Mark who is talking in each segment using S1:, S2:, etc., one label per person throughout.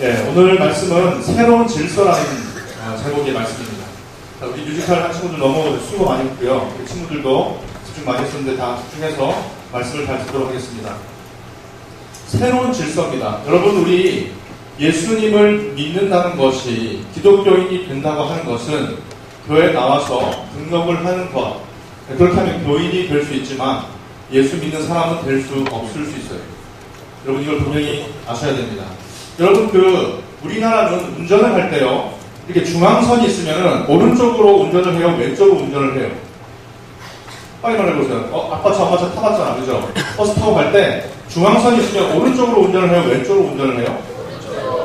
S1: 예, 오늘 말씀은 새로운 질서라는 어, 제목의 말씀입니다. 자, 우리 뮤지컬 한 친구들 너무 수고 많이 했고요. 그 친구들도 집중 많이 했었는데 다 집중해서 말씀을 잘 듣도록 하겠습니다. 새로운 질서입니다. 여러분, 우리 예수님을 믿는다는 것이 기독교인이 된다고 하는 것은 교회에 나와서 등록을 하는 것. 그렇게 하면 교인이 될 수 있지만 예수 믿는 사람은 될 수 없을 수 있어요. 여러분, 이걸 분명히 아셔야 됩니다. 여러분 그 우리나라는 운전을 할 때요 이렇게 중앙선이 있으면은 오른쪽으로 운전을 해요 왼쪽으로 운전을 해요? 빨리 말해보세요. 어 아빠 차 엄마 차 타봤잖아 그죠? 버스 타고 갈 때 중앙선이 있으면 오른쪽으로 운전을 해요 왼쪽으로 운전을 해요?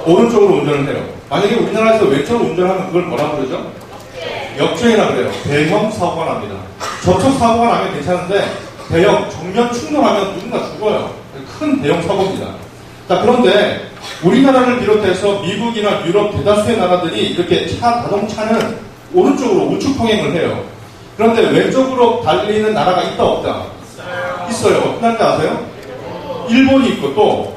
S1: 오른쪽으로 운전을 해요. 만약에 우리나라에서 왼쪽으로 운전하면 그걸 뭐라 그러죠? 역주행이라 그래요. 대형 사고가 납니다. 접촉 사고가 나면 괜찮은데 대형 정면 충돌하면 누군가 죽어요. 큰 대형 사고입니다. 자 그런데 우리나라를 비롯해서 미국이나 유럽 대다수의 나라들이 이렇게 차 자동차는 오른쪽으로 우측 통행을 해요. 그런데 왼쪽으로 달리는 나라가 있다 없다? 있어요. 어떤 나라인지 아세요? 일본이 있고 또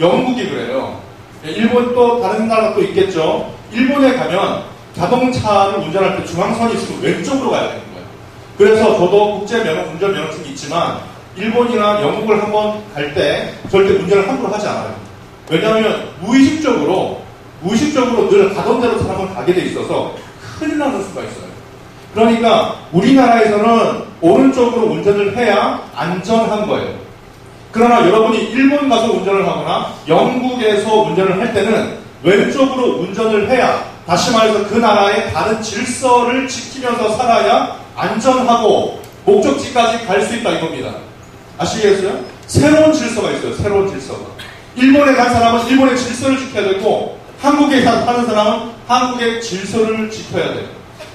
S1: 영국이 그래요. 일본 또 다른 나라 또 있겠죠. 일본에 가면 자동차를 운전할 때 중앙선이 있으면 왼쪽으로 가야 되는 거예요. 그래서 저도 국제 면허 운전 면허증이 있지만 일본이나 영국을 한번 갈 때 절대 운전을 함부로 하지 않아요. 왜냐하면 무의식적으로 무의식적으로 늘 가던 대로 사람은 가게 돼 있어서 큰일 나는 수가 있어요. 그러니까 우리나라에서는 오른쪽으로 운전을 해야 안전한 거예요. 그러나 여러분이 일본 가서 운전을 하거나 영국에서 운전을 할 때는 왼쪽으로 운전을 해야 다시 말해서 그 나라의 다른 질서를 지키면서 살아야 안전하고 목적지까지 갈 수 있다 이겁니다. 아시겠어요? 새로운 질서가 있어요. 새로운 질서가. 일본에 간 사람은 일본의 질서를 지켜야 되고 한국에 사는 사람은 한국의 질서를 지켜야 돼요.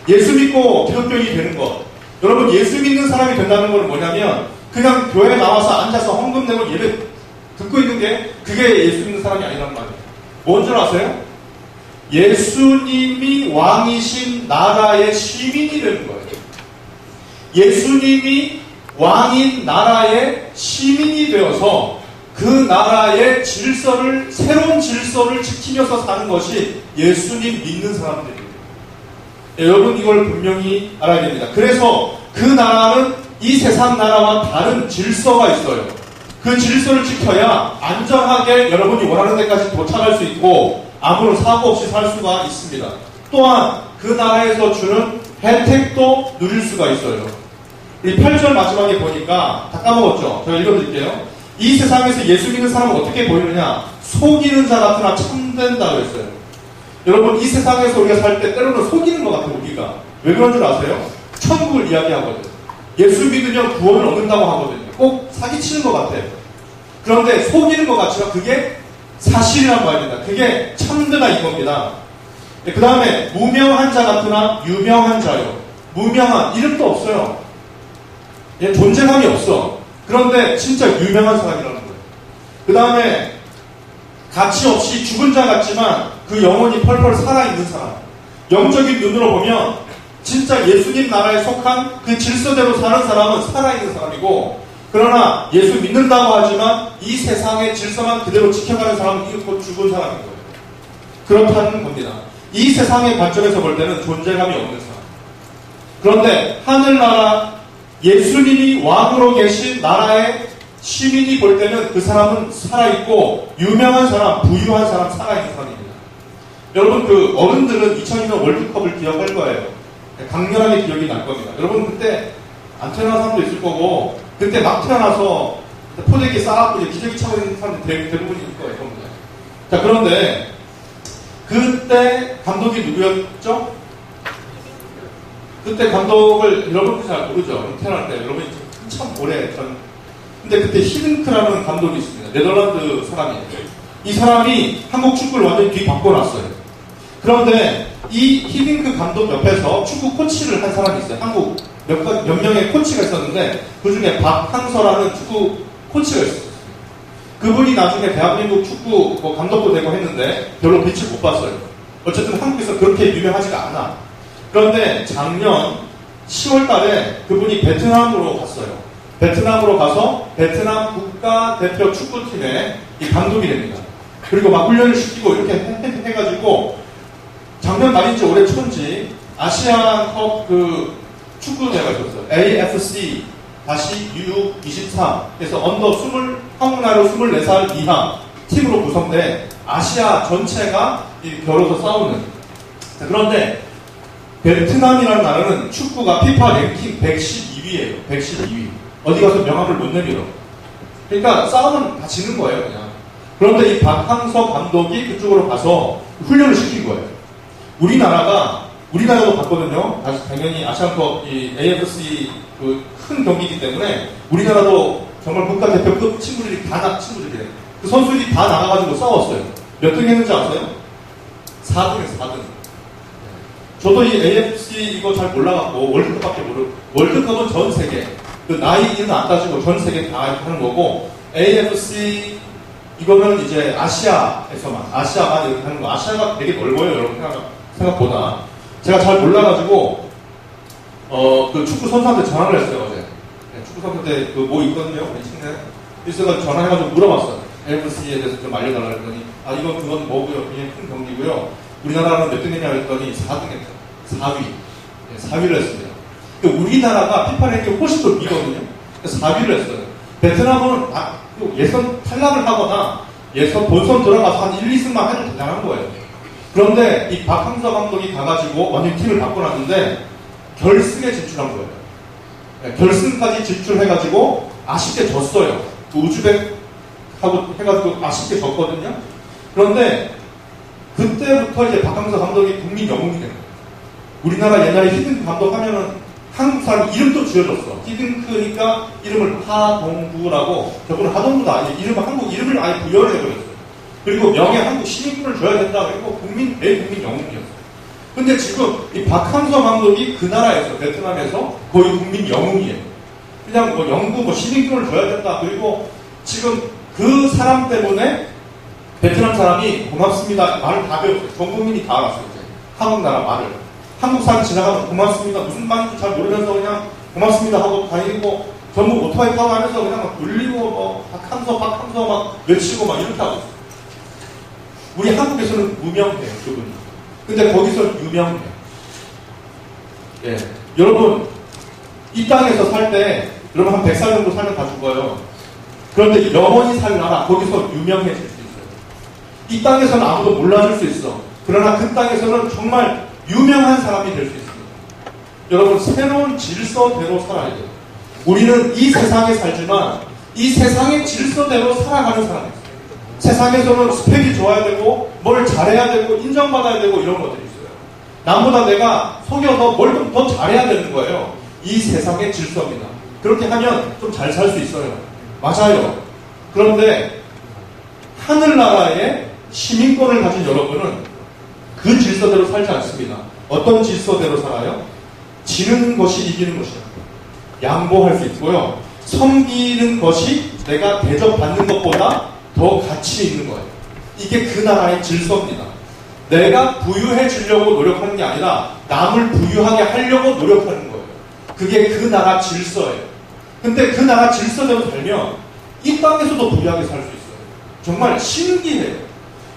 S1: 예수 믿고 기독교인이 되는 것. 여러분 예수 믿는 사람이 된다는 건 뭐냐면 그냥 교회에 나와서 앉아서 헌금 내고 예배 듣고 있는 게 그게 예수 믿는 사람이 아니란 말이에요. 뭔 줄 아세요? 예수님이 왕이신 나라의 시민이 되는 거예요. 예수님이 왕인 나라의 시민이 되어서 그 나라의 질서를 새로운 질서를 지키면서 사는 것이 예수님 믿는 사람들입니다. 네, 여러분 이걸 분명히 알아야 됩니다. 그래서 그 나라는 이 세상 나라와 다른 질서가 있어요. 그 질서를 지켜야 안전하게 여러분이 원하는 데까지 도착할 수 있고 아무런 사고 없이 살 수가 있습니다. 또한 그 나라에서 주는 혜택도 누릴 수가 있어요. 이 8절 마지막에 보니까 다 까먹었죠? 제가 읽어드릴게요. 이 세상에서 예수 믿는 사람은 어떻게 보이느냐? 속이는 자 같으나 참된다고 했어요. 여러분, 이 세상에서 우리가 살 때 때로는 속이는 것 같아요, 우리가. 왜 그런 줄 아세요? 천국을 이야기하거든. 예수 믿으면 구원을 얻는다고 하거든요. 꼭 사기치는 것 같아요. 그런데 속이는 것 같지만 그게 사실이란 말입니다. 그게 참되다 이겁니다. 그 다음에 무명한 자 같으나 유명한 자요. 무명한 이름도 없어요. 얘 존재감이 없어. 그런데 진짜 유명한 사람이라는 거예요. 그 다음에 가치 없이 죽은 자 같지만 그 영혼이 펄펄 살아있는 사람. 영적인 눈으로 보면 진짜 예수님 나라에 속한 그 질서대로 사는 사람은 살아있는 사람이고 그러나 예수 믿는다고 하지만 이 세상의 질서만 그대로 지켜가는 사람은 이렇고 죽은 사람인 거예요. 그렇다는 겁니다. 이 세상의 관점에서 볼 때는 존재감이 없는 사람. 그런데 하늘나라 예수님이 왕으로 계신 나라의 시민이 볼 때는 그 사람은 살아있고 유명한 사람, 부유한 사람, 살아있는 사람입니다. 여러분 그 어른들은 2002년 월드컵을 기억할 거예요. 강렬하게 기억이 날 겁니다. 여러분 그때 안 태어난 사람도 있을 거고 그때 막 태어나서 포대기 쌓았고 기저귀 차고 있는 사람들 대부분이 있을 거예요. 자 그런데 그때 감독이 누구였죠? 그때 감독을 여러분도 잘 모르죠. 태어날 때 여러분이 참 오래 전. 근데 그때 히든크라는 감독이 있습니다. 네덜란드 사람이에요. 이 사람이 한국 축구를 완전히 뒤바꿔놨어요. 그런데 이 히딩크 감독 옆에서 축구 코치를 한 사람이 있어요. 한국 몇, 몇 명의 코치가 있었는데 그 중에 박항서라는 축구 코치가 있었어요. 그분이 나중에 대한민국 축구 뭐 감독도 되고 했는데 별로 빛을 못 봤어요. 어쨌든 한국에서 그렇게 유명하지가 않아. 그런데 작년 10월 달에 그분이 베트남으로 갔어요. 베트남으로 가서 베트남 국가대표 축구팀의 이 감독이 됩니다. 그리고 막 훈련을 시키고 이렇게 해- 해- 해가지고 작년 말인지 올해 초인지 아시아컵 그 축구 대회가 있었어요. AFC 다시 U23 그래서 언더 20 한국 나이로 24살 이하 팀으로 구성된 아시아 전체가 이 겨뤄서 싸우는 자, 그런데 베트남이라는 나라는 축구가 피파 랭킹 112위예요. 112위. 어디 가서 명함을 못 내밀어. 그러니까 싸우면 다 지는 거예요, 그냥. 그런데 이 박항서 감독이 그쪽으로 가서 훈련을 시킨 거예요. 우리나라가 우리나라도 봤거든요. 당연히 아시안컵 이 AFC 그 큰 경기이기 때문에 우리나라도 정말 국가대표급 친구들이 다 나, 친구들이에요. 그 선수들이 다 나가가지고 싸웠어요. 몇 등 했는지 아세요? 4등 했어요, 4등. 저도 이 AFC 이거 잘 몰라갖고 월드컵밖에 모르, 월드컵은 전 세계, 그 나이는 안 따지고 전 세계 다 하는 거고, AFC 이거는 이제 아시아에서만, 아시아만 이렇게 하는 거. 아시아가 되게 넓어요, 여러분 생각, 생각보다. 제가 잘 몰라가지고, 어, 그 축구 선수한테 전화를 했어요, 어제. 네, 축구 선수한테 그뭐 있거든요, 우리 친구들. 있어가 전화해가지고 물어봤어요. AFC에 대해서 좀 알려달라 그랬더니, 아, 이건 그건 뭐고요. 굉장히 큰 경기고요. 우리나라는 몇 등 했냐 그랬더니 4등 했어요. 4위. 네, 4위를 했습니다. 근데 우리나라가 피파 랭킹 훨씬 더 미거든요. 4위를 했어요. 베트남은 아, 또 예선 탈락을 하거나 예선 본선 들어가서 한 1, 2승만 해도 대단한 거예요. 그런데 이 박항서 감독이 가가지고 완전 팀을 바꿔놨는데 결승에 진출한 거예요. 네, 결승까지 진출해가지고 아쉽게 졌어요. 그 우즈벡하고 해가지고 아쉽게 졌거든요. 그런데 그때부터 이제 박항서 감독이 국민 영웅이 된 거예요. 우리나라 옛날에 히든크 감독 하면은 한국 사람 이름도 지어줬어. 히든크니까 이름을 하동구라고, 저분은 아니에요. 이름을, 한국 이름을 아예 부여를 해버렸어요. 그리고 명예 한국 시민권을 줘야 된다. 그리고 국민, 대국민 영웅이었어요. 근데 지금 이 박항서 감독이 그 나라에서, 베트남에서 거의 국민 영웅이에요. 그냥 뭐 영구 뭐 시민권을 줘야 된다. 그리고 지금 그 사람 때문에 사람이 고맙습니다. 말을 다 배웠어요. 전 국민이 다 알았어요. 한국 나라 말을. 한국 사람 지나가면 고맙습니다. 무슨 말인지 잘 모르면서 그냥 고맙습니다 하고 다니고 전부 오토바이 타고 하면서 그냥 막 돌리고 뭐 박항서 박항서 막 외치고 막 이렇게 하고 있어요. 우리 한국에서는 무명해요. 그분이. 근데 거기서 유명해요. 예. 여러분 이 땅에서 살 때 여러분 한 100살 정도 살면 다 죽어요. 그런데 영원히 살 나라 거기서 있어요. 이 땅에서는 아무도 몰라줄 수 있어. 그러나 그 땅에서는 정말 유명한 사람이 될 수 있습니다. 여러분 새로운 질서대로 살아야 돼요. 우리는 이 세상에 살지만 이 세상의 질서대로 살아가는 사람이에요. 세상에서는 스펙이 좋아야 되고 뭘 잘해야 되고 인정받아야 되고 이런 것들이 있어요. 남보다 내가 속여서 뭘 좀 더 잘해야 되는 거예요. 이 세상의 질서입니다. 그렇게 하면 좀 잘 살 수 있어요. 맞아요. 그런데 하늘나라의 시민권을 가진 여러분은 그 질서대로 살지 않습니다. 어떤 질서대로 살아요? 지는 것이 이기는 것이다. 양보할 수 있고요. 섬기는 것이 내가 대접받는 것보다 더 가치 있는 거예요. 이게 그 나라의 질서입니다. 내가 부유해지려고 노력하는 게 아니라 남을 부유하게 하려고 노력하는 거예요. 그게 그 나라 질서예요. 근데 그 나라 질서대로 살면 이 땅에서도 부유하게 살 수 있어요. 정말 신기해요.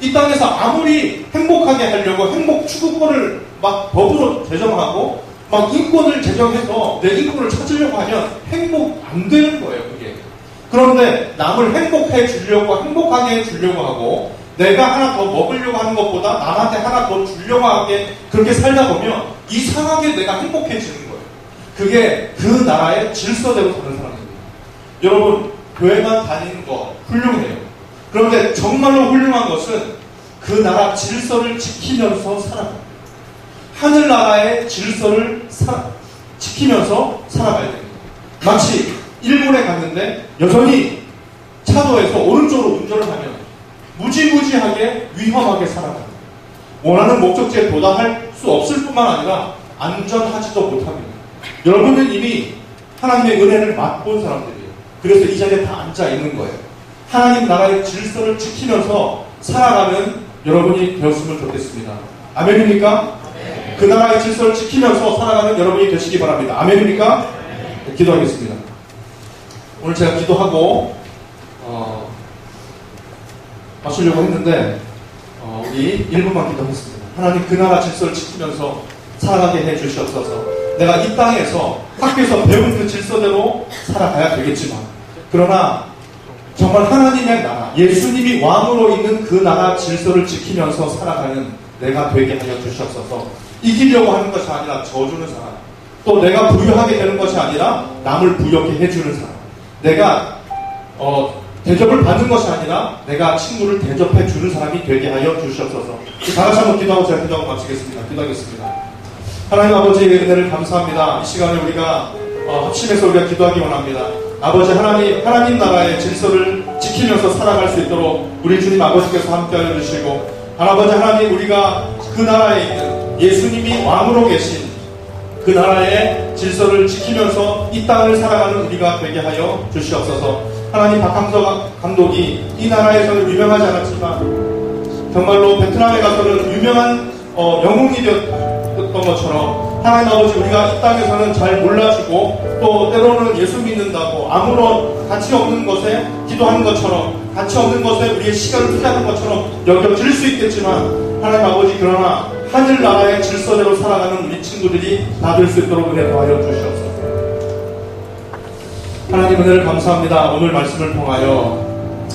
S1: 이 땅에서 아무리 행복하게 하려고 행복 추구권을 막 법으로 제정하고 막 인권을 제정해서 내 인권을 찾으려고 하면 행복 안 되는 거예요, 그게. 그런데 남을 행복해 주려고, 행복하게 해 주려고 하고, 내가 하나 더 먹으려고 하는 것보다 남한테 하나 더 주려고 하게 그렇게 살다 보면 이상하게 내가 행복해지는 거예요. 그게 그 나라의 질서대로 사는 사람입니다. 여러분, 교회만 다니는 거 훌륭해요. 그런데 정말로 훌륭한 것은 그 나라 질서를 지키면서 살아가요. 하늘나라의 질서를 사- 지키면서 살아가야 됩니다. 마치 일본에 갔는데 여전히 차도에서 오른쪽으로 운전을 하면 무지무지하게 위험하게 살아갑니다. 원하는 목적지에 도달할 수 없을 뿐만 아니라 안전하지도 못합니다. 여러분은 이미 하나님의 은혜를 맛본 사람들이에요. 그래서 이 자리에 다 앉아 있는 거예요. 하나님 나라의 질서를 지키면서 살아가는 여러분이 되었으면 좋겠습니다. 아멘입니까? 그 나라의 질서를 지키면서 살아가는 여러분이 되시기 바랍니다. 아멘입니까? 네, 기도하겠습니다. 오늘 제가 기도하고 어, 마치려고 했는데 어, 우리 1분만 기도하겠습니다. 하나님 그 나라 질서를 지키면서 살아가게 해 주시옵소서. 내가 이 땅에서 학교에서 배운 그 질서대로 살아가야 되겠지만 그러나 정말 하나님의 나라, 예수님이 왕으로 있는 그 나라 질서를 지키면서 살아가는 내가 되게 하여 주시옵소서. 이기려고 하는 것이 아니라 져주는 사람. 또 내가 부유하게 되는 것이 아니라 남을 부유하게 해주는 사람. 내가 어, 대접을 받는 것이 아니라 내가 친구를 대접해 주는 사람이 되게 하여 주시옵소서. 다 같이 한번 기도하고 제가 기도하고 마치겠습니다. 기도하겠습니다. 하나님 아버지의 은혜를 감사합니다. 이 시간에 우리가 어, 합심해서 우리가 기도하기 원합니다. 아버지 하나님 하나님 나라의 질서를 지키면서 살아갈 수 있도록 우리 주님 아버지께서 함께하여 주시고 아버지 하나님 우리가 그 나라에 있는 예수님이 왕으로 계신 그 나라의 질서를 지키면서 이 땅을 살아가는 우리가 되게 하여 주시옵소서. 하나님 박항서 감독이 이 나라에서는 유명하지 않았지만 정말로 베트남에 가서는 유명한 어, 영웅이 되었던 것처럼 하나님 아버지 우리가 이 땅에서는 잘 몰라주고 또 때로는 예수 믿는다고 아무런 가치 없는 것에 기도하는 것처럼 가치 없는 것에 우리의 시간을 투자하는 것처럼 여겨질 수 있겠지만 하나님 아버지 그러나 하늘나라의 질서대로 살아가는 우리 친구들이 다 될 수 있도록 은혜 도하여 주시옵소서. 하나님 은혜를 감사합니다. 오늘 말씀을 통하여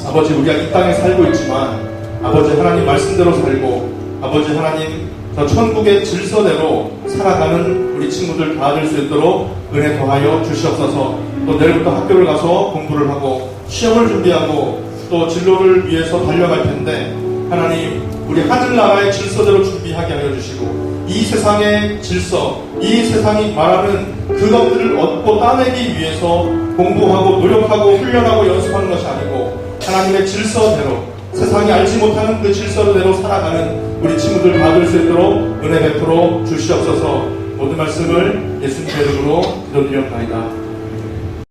S1: 아버지 우리가 이 땅에 살고 있지만 아버지 하나님 말씀대로 살고 아버지 하나님 저 천국의 질서대로 살아가는 우리 친구들 다 될 수 있도록 은혜 더하여 주시옵소서. 또 내일부터 학교를 가서 공부를 하고 시험을 준비하고 또 진로를 위해서 달려갈 텐데 하나님 우리 하늘나라의 질서대로 준비하게 하여 주시고 이 세상의 질서 이 세상이 말하는 그것들을 얻고 따내기 위해서 공부하고 노력하고 훈련하고 연습하는 것이 아니고 하나님의 질서대로 세상이 알지 못하는 그 질서대로 살아가는 우리 친구들 다될수 있도록 은혜 베풀어 주시옵소서 모든 말씀을 예수님 이름으로 기도드렸나이다.